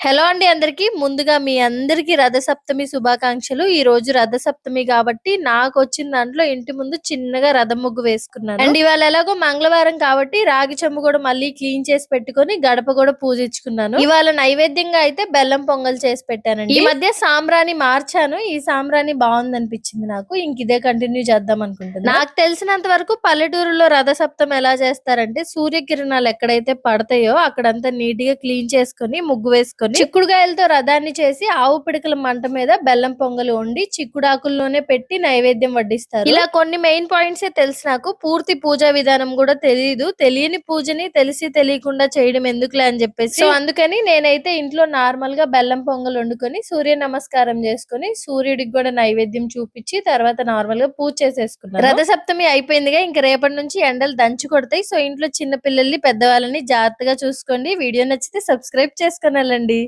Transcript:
Hello అండి అందరికి. ముందుగా మీ అందరికి రథసప్తమి శుభాకాంక్షలు. ఈ రోజు రథసప్తమి కాబట్టి నాకు వచ్చిన దాంట్లో ఇంటి ముందు చిన్నగా రథం ముగ్గు వేసుకున్నాను. అండ్ ఇవాళ ఎలాగో మంగళవారం కాబట్టి రాగి చెంబు కూడా మళ్ళీ క్లీన్ చేసి పెట్టుకొని గడప కూడా పూజించుకున్నాను. ఇవాళ నైవేద్యంగా అయితే బెల్లం పొంగల్ చేసి పెట్టానండి. ఈ మధ్య సాంబ్రాణి మార్చాను. ఈ సాంబ్రాణి బాగుంది అనిపించింది నాకు. ఇంక ఇదే కంటిన్యూ చేద్దాం అనుకుంటున్నాను నాకు తెలిసినంత వరకు పల్లెటూరులో రథసప్తం ఎలా చేస్తారంటే సూర్యకిరణాలు ఎక్కడైతే పడతాయో అక్కడంతా నీట్గా క్లీన్ చేసుకొని ముగ్గు వేసుకొని చిక్కుడుకాయలతో రథాన్ని చేసి ఆవు పిడకల మంట మీద బెల్లం పొంగలు వండి చిక్కుడాకుల్లోనే పెట్టి నైవేద్యం వడ్డిస్తారు. ఇలా కొన్ని మెయిన్ పాయింట్స్ తెలుసు నాకు. పూర్తి పూజా విధానం కూడా తెలియదు తెలియని పూజని తెలిసి తెలియకుండా చేయడం ఎందుకులే అని చెప్పేసి. సో అందుకని నేనైతే ఇంట్లో నార్మల్గా బెల్లం పొంగల్ వండుకొని సూర్య నమస్కారం చేసుకొని సూర్యుడికి కూడా నైవేద్యం చూపించి తర్వాత నార్మల్గా పూజ చేసేసుకున్నాను. రథ సప్తమి అయిపోయిందిగా. ఇంకా రేపటి నుంచి ఎండలు దంచి కొడతాయి. సో ఇంట్లో చిన్న పిల్లల్ని పెద్దవాళ్ళని జాగ్రత్తగా చూసుకోండి. వీడియో నచ్చితే సబ్స్క్రైబ్ చేసుకొని వెళ్ళండి.